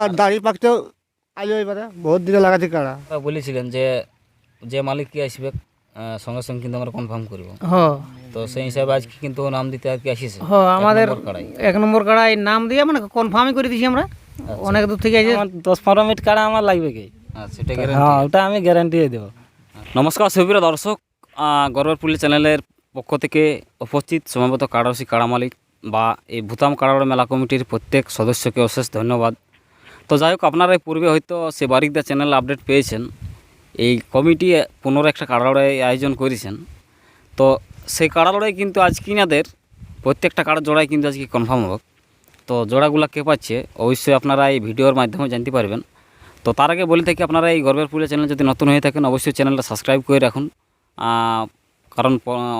আর দাড়ি পাকতেও আইলো এবারে বহুত দিনে লাগাচ্ছি কাড়া বলেছিলেন যে যে মালিক কি আসবে সঙ্গে সঙ্গে কিন্তু আমরা কনফার্ম করব। তো সেই হিসাবে আজকে কিন্তু নাম দিতে আর কি আসিছে? হ আমাদের এক নম্বর কাড়াই। নাম দিয়ে মানে কনফার্মই করে দিয়েছি আমরা। অনেক দূর থেকে আমার দশ পনেরো মিনিট কাড়া আমার লাগবে কি? আচ্ছা হ্যাঁ ওটা আমি গ্যারান্টি দেবো। নমস্কার সুপ্রিয় দর্শক আহ, গর্বের পুলিশ চ্যানেলের পক্ষ থেকে উপস্থিত সময়মতো কাড়ারসি কাড়া মালিক বা এই ভূতাম কাড়াড় মেলা কমিটির প্রত্যেক সদস্যকে অশেষ ধন্যবাদ। তো যাই হোক, আপনারা পূর্বে হয়তো সে বারিকদা চ্যানেল আপডেট পেয়েছেন। এই কমিটি পুনরায় একটা কাড়া লড়াই আয়োজন করেছেন। তো সেই কাড়া লড়াই কিন্তু আজ কিনাদের, প্রত্যেকটা কাড়া জোড়াই কিন্তু আজকে কনফার্ম হোক তো জোড়াগুলো কে পাচ্ছে, অবশ্যই আপনারা এই ভিডিওর মাধ্যমে জানতে পারবেন। তো তার আগে বলে থাকি, আপনারা এই গর্বের পুলিশ চ্যানেল যদি নতুন হয়ে থাকেন, অবশ্যই চ্যানেলটা সাবস্ক্রাইব করে রাখুন। কারণ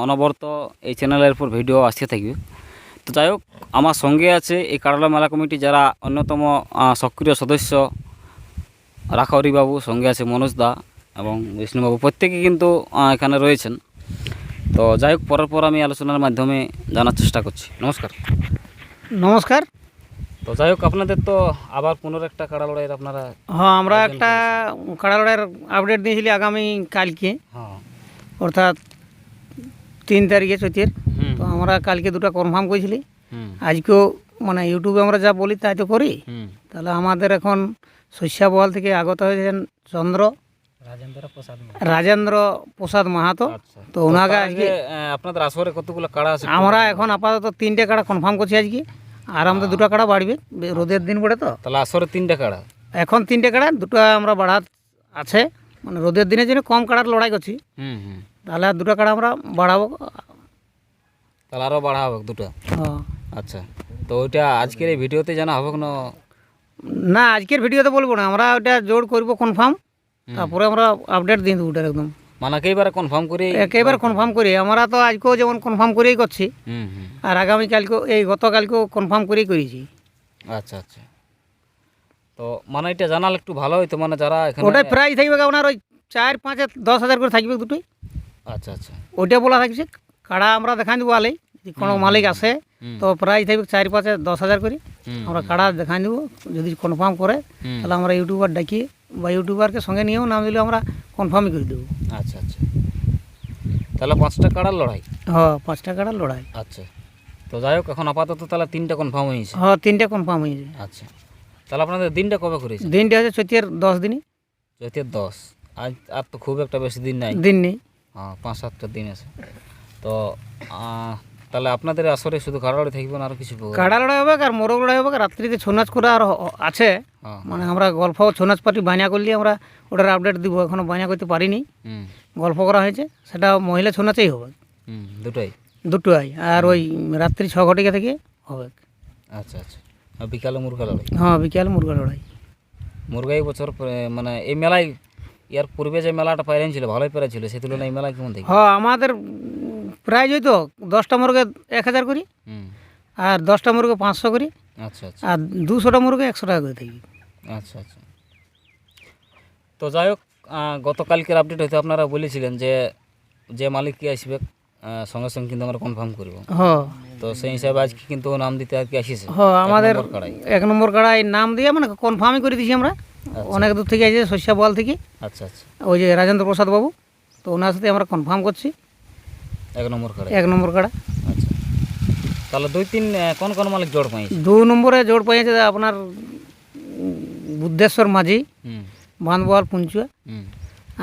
অনবরত এই চ্যানেলের উপর ভিডিও আসতে থাকবে। তো যাই হোক আমার সঙ্গে আছে এই কারলা মেলা কমিটি যারা অন্যতম সক্রিয় সদস্য। বাবু সঙ্গে আছে মনোজ দা এবং বিষ্ণুবাবু প্রত্যেকে কিন্তু এখানে রয়েছেন। তো যাই হোক পরের পর আমি আলোচনার মাধ্যমে জানার চেষ্টা করছি। নমস্কার। নমস্কার। তো যাই হোক আপনাদের তো আবার পুনর একটা কাড়া লড়াইয়ের আপনারা হ্যাঁ আমরা একটা কাড়া লড়াইয়ের আপডেট দিয়েছিলি আগামী কালকে। হ্যাঁ। অর্থাৎ তিন তারিখে চৈতের। তো আমরা কালকে দুটো কনফার্ম করেছিলি। আজকেও মানে ইউটিউবে আমরা যা বলি তাই তো করি। তাহলে আমাদের এখন শস্যাবহাল থেকে আগত হয়েছেন চন্দ্র রাজেন্দ্র প্রসাদ মাহাতো। আচ্ছা। তো ওনাকে আজকে আপনাদের আসরে কতগুলো কাড়া আছে? আমরা এখন আপাতত তিনটে কাড়া কনফার্ম করছি আজকে। আর আমাদের দুটো কাড়া বাড়বে রোদের দিন পড়ে তো। তাহলে আসরে তিনটে কাড়া। এখন তিনটে কাড়া দুটো আমরা বাড়া আছে। মানে রোদের দিনের জন্য কম কাড়ার লড়াই করছি। হুম হুম। তাহলে আর দুটো কাড়া আমরা বাড়াবো। তাহলে আরও বাড়া হবে দুটো? হ্যাঁ। আচ্ছা তো ওইটা আজকের এই ভিডিওতে জানা হবে না না আজকের ভিডিওতে বলব না আমরা ওটা জোর করব কনফার্ম তারপরে আমরা আপডেট দেবো ওটার একদম। মানে একেবারে কনফার্ম করে? একেবারে কনফার্ম করি আমরা তো আজকেও যেমন কনফার্ম করেই করছি আর আগামীকালকেও এই গতকালকেও কনফার্ম করেই করেছি। আচ্ছা আচ্ছা। তো মানে এটা জানালে একটু ভালো হইতো মানে যারা এখানে ওটাই প্রাইস থাকবে আপনার ওই চার পাঁচে দশ হাজার করে থাকবে দুটোই। আচ্ছা আচ্ছা। ওইটা বলা থাকছে কাড়া আমরা দেখান দেবো আলেই। কোনো মালিক আসে হুম। তো প্রায় থাকবে চার পাঁচে দশ হাজার করে। আমরা কাড়া দেখাই দেবো যদি কনফার্ম করে তাহলে আমরা ইউটিউবার ডাকি বা ইউটিউবারকে সঙ্গে নিয়েও নাম দিলে আমরা কনফার্মই করে দেবো। আচ্ছা আচ্ছা। তাহলে পাঁচটা কাড়ার লড়াই? হ্যাঁ পাঁচটা কাড়ার লড়াই। আচ্ছা। তো যাই হোক এখন আপাতত তাহলে তিনটা কনফার্ম হয়েছে হ্যাঁ তিনটে কনফার্ম হয়েছে আচ্ছা। তাহলে আপনাদের দিনটা কবে করেছে দিনটা হচ্ছে চৈতের দশ দিনই। চৈতের দশ। আজ আর তো খুব একটা বেশি দিন নাই। দিন নেই। হ্যাঁ পাঁচ সাতটা দিন আছে। তো তাহলে আপনাদের আসরে শুধু কাড়াড়ি থাকবে না আর কিছু? কাড়া লড়াই হবে আর মোরগ লড়াই হবে রাত্রিতে ছৌ নাচ করে আর আছে মানে আমরা গল্প ছৌ নাচ পার্টি বানিয়া করলে আমরা ওটার আপডেট দিব এখনও বানিয়া করতে পারিনি। গল্প করা হয়েছে সেটা মহিলা ছৌ নাচেই হবে দুটোই? দুটোই আর ওই রাত্রি ছ ঘটিকা থেকে হবে। আচ্ছা আচ্ছা। বিকালে মুরগা লড়াই? হ্যাঁ বিকাল মুরগা লড়াই। মুরগা এই বছর মানে এই মেলায় ইয়ার পূর্বে যে মেলাটা পাইরেন ছিল ভালোই পেরেছিল সে তুলনায় এই মেলায় কেমন দেখি? হ্যাঁ আমাদের প্রাইজ হয়তো দশটা মুরগে এক হাজার করি আর দশটা মুরগে পাঁচশো করি আচ্ছা আচ্ছা। আর দুশোটা মুরগে একশো টাকা করে থাকি। আচ্ছা আচ্ছা। তো যাই হোক গতকালকের আপডেট হয়তো আপনারা বলেছিলেন যে যে মালিক কি আসবে সঙ্গে সঙ্গে কিন্তু আমরা কনফার্ম করব। হ্যাঁ তো সেই হিসাবে আজকে কিন্তু নাম দিতে আর কি আসিছে? হ্যাঁ আমাদের এক নম্বর কাড়াই নাম দিয়ে মানে কনফার্মই করে দিয়েছি আমরা। অনেক দূর থেকে এসে শস্যা বল থেকে। আচ্ছা আচ্ছা। ওই যে রাজেন্দ্র প্রসাদ বাবু তো ওনার সাথে আমরা কনফার্ম করছি। এক নম্বর কাড়াই এক নম্বর কাড়া। আচ্ছা। তাহলে দুই তিন কোন কোন মালিক জোর পাইছে? দু নম্বরে জোর পেয়েছে আপনার বুদ্ধেশ্বর মাঝি বাঁধবোয়াল পুঞ্চুয়া।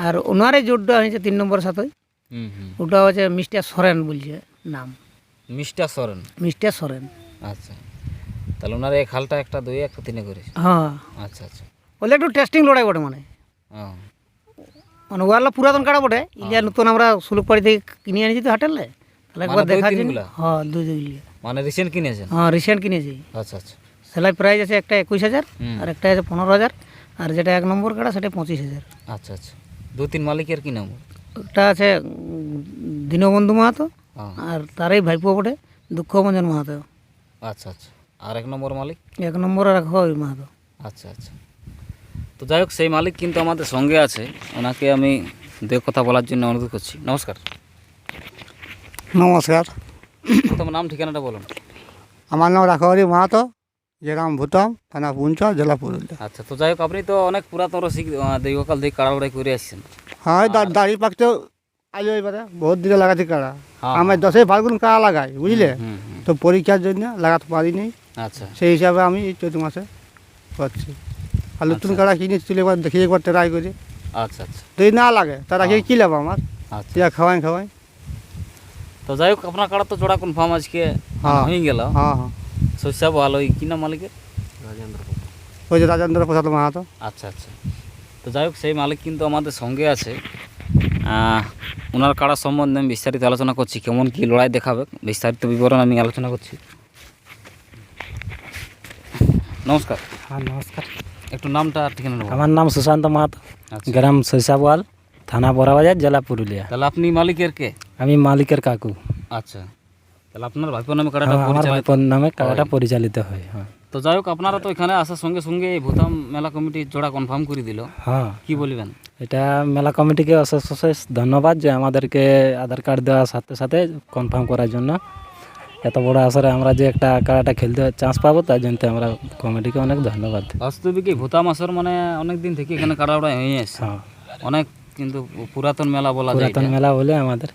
আর ওনারই জোরটা হয়েছে তিন নম্বরের সাথে ওটা হচ্ছে মিস্টার সরেন বলছে নাম। মিস্টার সরেন? মিস্টার সরেন। আচ্ছা। তাহলে ওনার এক হালটা একটা দুই একটা তিনে করেছে? হ্যাঁ। আচ্ছা আচ্ছা। ওগুলো একটু টেস্টিং লড়াই বটে মানে। ও। মানে ওয়ালা পুরাতন কাড়া বটে। ইলিয়া নতুন আমরা সুলুকপাড়ি থেকে কিনে আনিছি তো হাটেলে। তাহলে একবার মানে দেখা তিনগুলা? হ্যাঁ দুই দুই মানে রিসেন্ট কিনেছেন? হ্যাঁ রিসেন্ট কিনেছি। আচ্ছা আচ্ছা। সেলাই প্রাইস আছে একটা একুশ হাজার আর একটা আছে পনেরো হাজার আর যেটা এক নম্বর কাড়া সেটা পঁচিশ হাজার। আচ্ছা আচ্ছা। দু তিন মালিকের কি নাম? একটা আছে দীনবন্ধু মাহাতো হ্যাঁ। আর তারই ভাইপো বটে দুঃখমঞ্জন মাহাতো। আচ্ছা আচ্ছা। আর এক নম্বর মালিক? এক নম্বরে রাখো ওই মাহাতো। আচ্ছা আচ্ছা। তো যাই হোক সেই মালিক কিন্তু আমাদের সঙ্গে আছে। ওনাকে আমি দু কথা বলার জন্য অনুরোধ করছি। নমস্কার। নমস্কার। প্রথম নাম ঠিকানাটা বলুন আমার নাম রাখবারি মাহাতো গ্রাম ভুতাম থানা পুঞ্চা জেলা পুরুলিয়া। আচ্ছা তো যাই হোক আপনি তো অনেক পুরাতন রসিক আহ, দীর্ঘকাল থেকে কাড়া লড়াই করে আসছেন। হ্যাঁ দাড়ি পাকতেও আলো এবারে বহুত দিনে লাগাচ্ছি কাড়া হ্যাঁ, আমি দশই ফাল্গুন কাড়া লাগাই বুঝলে? তো পরীক্ষার জন্য লাগাতে পারিনি। আচ্ছা। সেই হিসাবে আমি চৈত্র মাসে করছি। আর নতুন কাড়া কিনে তুলে একবার দেখি একবার ট্রাই করি। আচ্ছা আচ্ছা। যদি না লাগে তারা কি কী লাভ আমার? আচ্ছা। ইয়া খাওয়াই খাওয়াই। তো যাই হোক আপনার কাড়া তো জোড়া কনফার্ম আজকে হ্যাঁ। হয়ে গেল। হ্যাঁ হ্যাঁ। শস্যা ভালো কি নাম মালিকের? ওই যে রাজেন্দ্র প্রসাদ মাহাতো। আচ্ছা আচ্ছা। তো যাই হোক সেই মালিক কিন্তু আমাদের সঙ্গে আছে। ওনার কাড়া সম্বন্ধে আমি বিস্তারিত আলোচনা করছি কেমন কি লড়াই দেখাবে বিস্তারিত বিবরণ আমি আলোচনা করছি। নমস্কার। হ্যাঁ নমস্কার। একটু নামটা আর ঠিকানা নেব। আমার নাম সুশান্ত মাহাতো আচ্ছা। গ্রাম শৈশাবাল থানা বড়াবাজার জেলা পুরুলিয়া। তাহলে আপনি মালিকের কে? আমি মালিকের কাকু। আচ্ছা। তাহলে আপনার ভাইপোর নামে কাড়াটা হ্যাঁ, আমার ভাইপোর নামে কাড়াটা পরিচালিত হয় হ্যাঁ। তো যাই হোক আপনারা তো এখানে আসার সঙ্গে সঙ্গে এই ভূতাম মেলা কমিটি জোড়া কনফার্ম করে দিল। হ্যাঁ। কি বলবেন? এটা মেলা কমিটিকে অশেষ অশেষ ধন্যবাদ যে আমাদেরকে আধার কার্ড দেওয়ার সাথে সাথে কনফার্ম করার জন্য। এত বড় আসরে আমরা যে একটা কাড়াটা খেলতে চান্স পাবো তার জন্য আমরা কমিটিকে অনেক ধন্যবাদ বাস্তবিক এই ভূতাম আসর মানে অনেক দিন থেকে এখানে কাড়া লড়াই হয়ে আসছে হ্যাঁ। অনেক কিন্তু পুরাতন মেলা বলা যায় পুরাতন মেলা বলে আমাদের।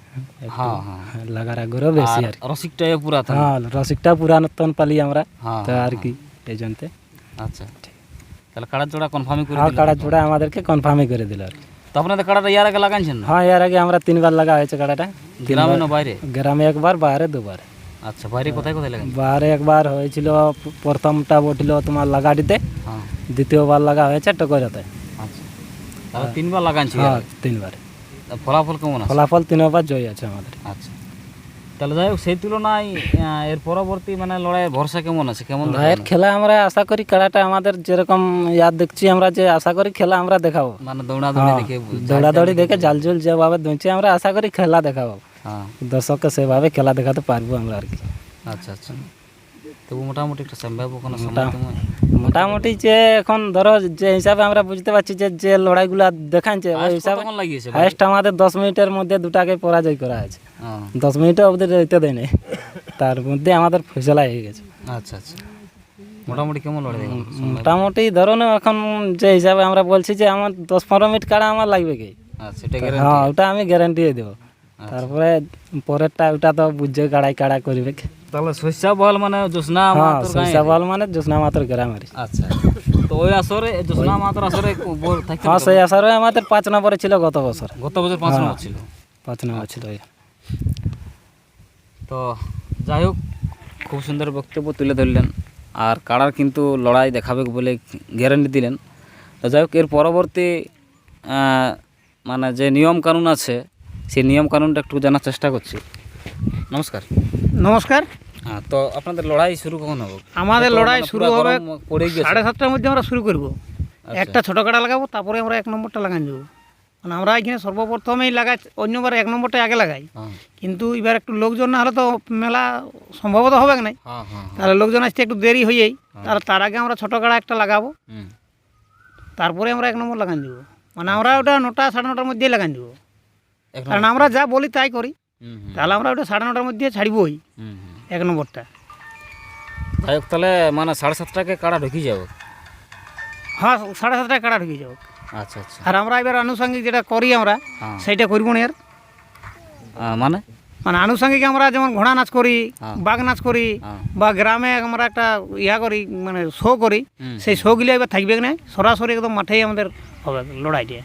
হ্যাঁ হ্যাঁ। লাগার আগ্রহ বেশি আর কি। আর রসিকটাও পুরাতন। হ্যাঁ রসিকটা পুরাতন পালি আমরা। হ্যাঁ তো আর কি এই জন্যে। আচ্ছা। তাহলে কাড়ার জোড়া কনফার্মই করে হ্যাঁ দিলেন। কাড়া চূড়া আমাদেরকে কনফার্মই করে দিল আর কি। তো আপনাদের কাড়াটা ইয়ার আগে লাগাইছেন হ্যাঁ এর আগে আমরা তিনবার লাগা হয়েছে কাড়াটা। গ্রামে না বাইরে? গ্রামে একবার বাইরে দুবার। আচ্ছা বাইরে কোথায় কোথায় লাগাইছেন? বাইরে একবার হয়েছিল প্রথমটা বটিল তোমার লাগাডিতে হ্যাঁ। দ্বিতীয়বার লাগা হয়েছে টকরাতে। আচ্ছা। তাহলে তিনবার লাগাইছি হ্যাঁ তিনবার। ফলাফল কেমন আছে? ফলাফল তিনবার জয় আছে আমাদের। আচ্ছা। তাহলে যাই হোক সেই তুলনায় এর পরবর্তী মানে লড়াইয়ের ভরসা কেমন আছে? কেমন ভাইয়ের খেলা আমরা আশা করি খেলাটা আমাদের যেরকম ইয়াদ দেখছি আমরা যে আশা করি খেলা আমরা দেখাবো। মানে দৌড়াদৌড়ি দেখে দৌড়াদৌড়ি দেখে জাল জালজুল যেভাবে দুঁচে আমরা আশা করি খেলা দেখাবো। হ্যাঁ দর্শককে সেভাবে খেলা দেখাতে পারব আমরা আর কি। আচ্ছা আচ্ছা। তবু মোটামুটি একটা সম্ভাব্য কোনো মোটামুটি যে এখন ধরো যে হিসাবে আমরা বুঝতে পারছি যে যে লড়াইগুলো দেখাচ্ছে ওই হিসাবে লাগিয়েছে হাইস্ট আমাদের দশ মিনিটের মধ্যে দুটাকে পরাজয় করা আছে হ্যাঁ, দশ মিনিটও অবধি রইতে দেয়নি। তার মধ্যে আমাদের ফসলা হয়ে গেছে। আচ্ছা আচ্ছা। মোটামুটি কেমন লড়াই মোটামুটি ধরো না এখন যে হিসাবে আমরা বলছি যে আমার দশ পনেরো মিনিট কাড়া আমার লাগবে কি? আচ্ছা হ্যাঁ ওটা আমি গ্যারান্টি দেবো। তারপরে পরেরটা ওটা তো বুঝছে কাড়াই কাড়া করবে। তাহলে শস্যা বল মানে জ্যোৎস্না হ্যাঁ? সরিষা বল মানে জ্যোৎস্না মাত্র গ্রামের। আচ্ছা তো ওই আসরে জ্যোৎস্না মাহাতোর আসরে হ্যাঁ সেই আসারে আমাদের পাঁচ নম্বরে ছিল গত বছর। গত বছর পাঁচ নম্বর ছিল। পাঁচ নম্বর ছিল তো যাই হোক খুব সুন্দর বক্তব্য তুলে ধরলেন। আর কাড়ার কিন্তু লড়াই দেখাবে বলে গ্যারান্টি দিলেন। তো যাই হোক এর পরবর্তী মানে যে নিয়ম কানুন আছে সেই নিয়ম কানুনটা একটু জানার চেষ্টা করছি। নমস্কার। নমস্কার। হ্যাঁ তো আপনাদের লড়াই শুরু কখন হবে? আমাদের লড়াই মানে শুরু হবে পড়ে গেছে। সাড়ে সাতটার মধ্যে আমরা শুরু করব। আচ্ছা। একটা ছোটো কাটা লাগাবো তারপরে আমরা এক নম্বরটা লাগান যাব। মানে আমরা এখানে সর্বপ্রথমেই লাগাই অন্যবার এক নম্বরটা আগে লাগাই। হ্যাঁ। কিন্তু এবার একটু লোকজন না হলে তো মেলা সম্ভবত হবে না। হ্যাঁ হ্যাঁ তাহলে লোকজন আসতে একটু দেরি হয়েই তাহলে তার তার আগে আমরা ছোটো কাড়া একটা লাগাবো। তারপরে আমরা এক নম্বর লাগান দেবো মানে আমরা ওটা নটা সাড়ে নটার মধ্যেই লাগান দেবো কারণ আমরা যা বলি তাই করি। তাহলে আমরা ওটা সাড়ে নটার মধ্যে ছাড়বই। এক নম্বরটা। যাই হোক তাহলে মানে সাড়ে সাতটাকে কাড়া ঢুকি যাব হ্যাঁ সাড়ে সাতটায় কাড়া ঢুকে যাব আচ্ছা আচ্ছা। আর আমরা এবার আনুষঙ্গিক যেটা করি আমরা হ্যাঁ। সেইটা করব না আর মানে? মানে আনুষঙ্গিক আমরা যেমন ঘোড়া নাচ করি হ্যাঁ। বাঘ নাচ করি হ্যাঁ। বা গ্রামে আমরা একটা ইয়া করি মানে শো করি সেই শোগুলি এবার থাকবে না সরাসরি একদম মাঠেই আমাদের হবে লড়াইটা।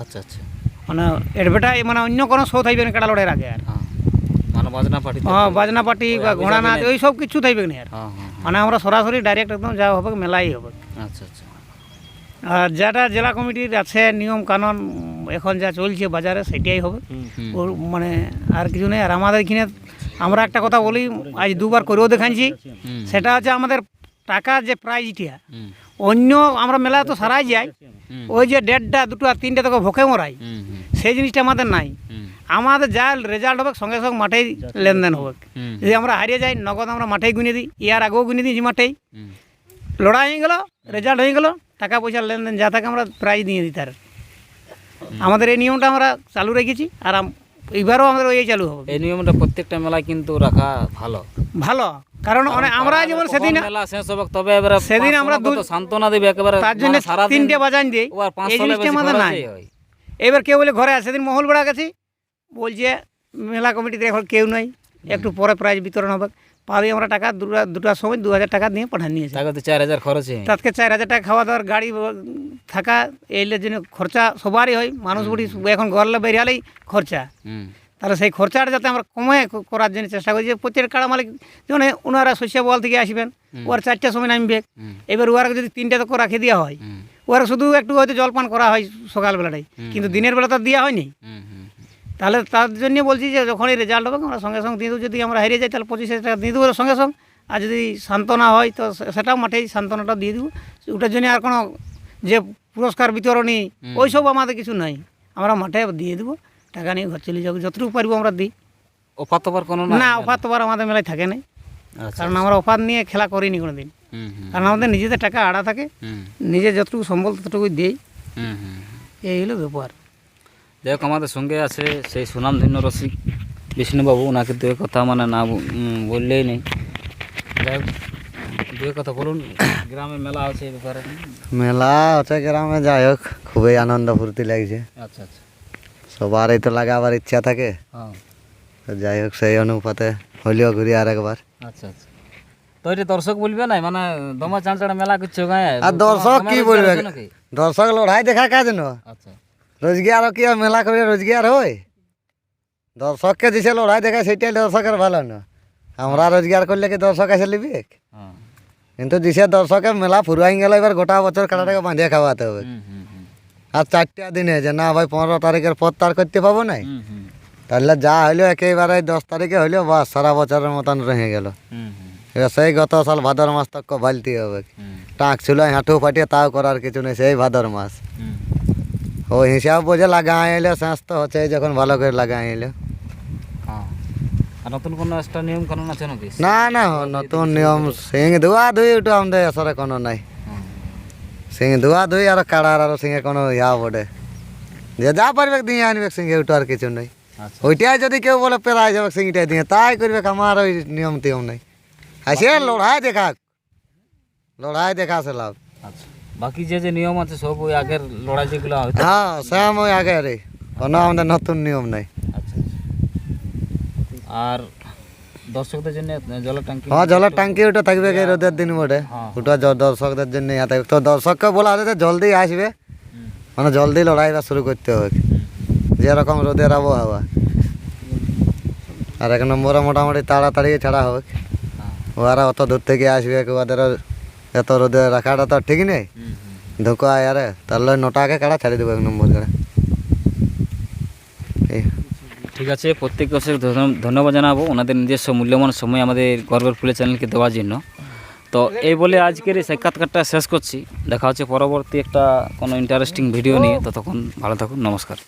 আচ্ছা আচ্ছা। মানে এডভেটাই মানে অন্য কোনো শো থাকবে না কাটা লড়াইয়ের আগে আর। হ্যাঁ মানে বাজনা পার্টি হ্যাঁ বাজনা পার্টি বা ঘোড়া নাচ ওই সব কিছু থাকবে না আর। হ্যাঁ হ্যাঁ মানে আমরা সরাসরি ডাইরেক্ট একদম যা হবে মেলাই হবে। আচ্ছা আচ্ছা। আর যেটা জেলা কমিটির আছে নিয়ম কানুন এখন যা চলছে বাজারে সেটাই হবে। ওর মানে আর কিছু নেই। আর আমাদের এখানে আমরা একটা কথা বলি আজ দুবার করেও দেখাচ্ছি সেটা হচ্ছে আমাদের টাকা যে প্রাইজটা অন্য আমরা মেলায় তো সারাই যাই। ওই যে দেড়টা দুটো আর তিনটে তোকে ভোকে মরাই। সেই জিনিসটা আমাদের নাই। আমাদের যা রেজাল্ট হবে সঙ্গে সঙ্গে মাঠেই লেনদেন হবে। যদি আমরা হারিয়ে যাই নগদ আমরা মাঠেই গুনে দিই ইয়ার আগেও গুনে দিয়েছি মাঠেই। লড়াই হয়ে গেলো রেজাল্ট হয়ে গেলো টাকা পয়সার লেনদেন যা থাকে আমরা প্রাইজ দিয়ে দিই তার। আমাদের এই নিয়মটা আমরা চালু রেখেছি আর এইবারও আমাদের ওই চালু হবে। এই নিয়মটা প্রত্যেকটা মেলায় কিন্তু রাখা ভালো। ভালো। কারণ আমরা যেমন সেদিন মেলা শেষ হবে তবে এবারে সেদিন আমরা দু- সান্ত্বনা দিবে একেবারে তার জন্য মানে তিনটে বাজান দিই এই জিনিসটা আমাদের নাই। এবার কেউ বলে ঘরে আছে সেদিন মহল বেড়া গেছি। বলছে মেলা কমিটিতে এখন কেউ নাই। একটু পরে প্রাইজ বিতরণ হবে। পাবি আমরা টাকা দুটা দুটার সময় দু হাজার টাকা দিয়ে পাঠান নিয়েছি। তাকে চার হাজার খরচ। তাকে চার হাজার টাকা খাওয়া দাওয়ার গাড়ি থাকা এইলের জন্য খরচা সবারই হয়। মানুষ বুড়ি এখন ঘরলে বেরিয়ালেই খরচা। হুম। তাহলে সেই খরচাটা যাতে আমরা কমে করার জন্য চেষ্টা করি। যে প্রত্যেক কাড়া মালিক যেমন ওনারা শস্য বল থেকে আসবেন ওর চারটার সময় নামবে। এবার ওরা যদি তিনটে তো রাখে দেওয়া হয় ওরা শুধু একটু হয়তো জলপান করা হয় সকালবেলাটাই কিন্তু দিনের বেলা তো দেওয়া হয়নি। তাহলে তার জন্য বলছি যে যখনই রেজাল্ট হবে আমরা সঙ্গে সঙ্গে দিয়ে দেবো। যদি আমরা হারিয়ে যাই তাহলে পঁচিশ হাজার টাকা দিয়ে দেবো সঙ্গে সঙ্গে। আর যদি সান্ত্বনা হয় তো সেটাও মাঠেই সান্ত্বনাটা দিয়ে দেবো। ওটার জন্য আর কোনো যে পুরস্কার বিতরণী ওইসব আমাদের কিছু নাই। আমরা মাঠে দিয়ে দেবো। টাকা নিয়ে ঘর চলে যাব। যতটুকু পারব আমরা দিই। অফার তোফার কোনো না অফার তোবার আমাদের মেলায় থাকে না। আচ্ছা কারণ আমরা অফার নিয়ে খেলা করিনি কোনো দিন হুম হুম। কারণ আমাদের নিজেদের টাকা আড়া থাকে। নিজে যতটুকু সম্বল ততটুকুই দিই। হুম হুম এই হলো ব্যাপার। যাই হোক আমাদের সঙ্গে আছে সেই সুনামধন্য রসিক বিষ্ণুবাবু। ওনাকে দু কথা মানে না বললেই নেই। যাই হোক দু কথা বলুন গ্রামে মেলা আছে এই ব্যাপারে। মেলা আছে গ্রামে যাই হোক খুবই আনন্দ ফুর্তি লাগছে। আচ্ছা আচ্ছা। সবারই তো লাগাবার ইচ্ছা থাকে। হ্যাঁ। যাই হোক সেই অনুপাতে হলেও ঘুরি আর একবার। আচ্ছা আচ্ছা। তো এটা দর্শক বলবে না মানে দমা চাঁচড়া মেলা করছ গায়ে? আর দর্শক কি বলবে? দর্শক লড়াই দেখা কাজ ন আচ্ছা। রোজগার কি মেলা করে রোজগার হয়? দর্শককে দিছে লড়াই দেখা সেটাই দর্শকের ভালো না। আমরা রোজগার করলে কি দর্শক এসে লিবি হ্যাঁ। কিন্তু দিছে দর্শকে মেলা ফুরাই গেল এবার গোটা বছর কাটাটাকে বাঁধিয়ে খাওয়াতে হবে। আর চারটা দিনে যে না ভাই পনেরো তারিখের পর তার করতে পাবো নাই। তাহলে যা হইল একেবারে দশ তারিখে হইল বাস সারা বছরের মতন রয়ে গেল। এবার সেই গত সাল ভাদর মাস তক ভালতে হবে। টাঁক ছিল হাঁটু ফাটিয়ে তাও করার কিছু নেই সেই ভাদর মাস। ও হিসাব বোঝে লাগা এলে শেষ তো হচ্ছে যখন ভালো করে লাগা এলে হ্যাঁ। আর নতুন কোনো একটা নিয়ম কানুন আছে নাকি? না না নতুন নিয়ম সিং ধোয়া ধুই ওটা আমাদের আসরে কোনো নাই। হুম সিং ধোয়া ধুই আর কাড়ার আর সিংহে কোনো ইয়া বটে যে যা পারবে দিয়ে আনবে সিংহে ওটা আর কিছু নেই আচ্ছা ওইটাই যদি কেউ বলে পেরাই যাবে সিংটাই দিয়ে তাই করবে আমার ওই নিয়ম টিয়ম নেই আসে লড়াই দেখা লড়াই দেখা সে লাভ আচ্ছা বাকি যে যে নিয়ম আছে সব ওই আগের লড়াই যেগুলো হয়তো হ্যাঁ শ্যাম ওই আগে রে কোনো আমাদের নতুন নিয়ম নেই আচ্ছা আচ্ছা। আর দর্শকদের জন্য জলের ট্যাঙ্কি হ্যাঁ জলের ট্যাঙ্কি ওটা থাকবে কি রোদের দিন বটে। হ্যাঁ। ওটা দর্শকদের জন্য ইয়া থাকবে। তো দর্শককে বলা যে জলদি আসবে। মানে জলদি লড়াইটা শুরু করতে হবে। যেরকম রোদের আবহাওয়া। আর এক নম্বরে মোটামুটি তাড়াতাড়ি ছাড়া হবে। হ্যাঁ। ওরা অত দূর থেকে আসবে ওদের এত রোদে রাখাটা তো ঠিক নেই। ধোকা আরে তাহলে নটাকে কাড়া ছাড়ি দেবো এক নম্বর এই ঠিক আছে প্রত্যেক অশেষ ধন্য- ধন্যবাদ জানাব। ওনাদের নিজস্ব মূল্যবান সময় আমাদের গর্বের ফুলে চ্যানেলকে দেওয়ার জন্য। তো এই বলে আজকের এই সাক্ষাৎকারটা শেষ করছি। দেখা হচ্ছে পরবর্তী একটা কোনো ইন্টারেস্টিং ভিডিও নিয়ে। ততক্ষণ ভালো থাকুন, নমস্কার।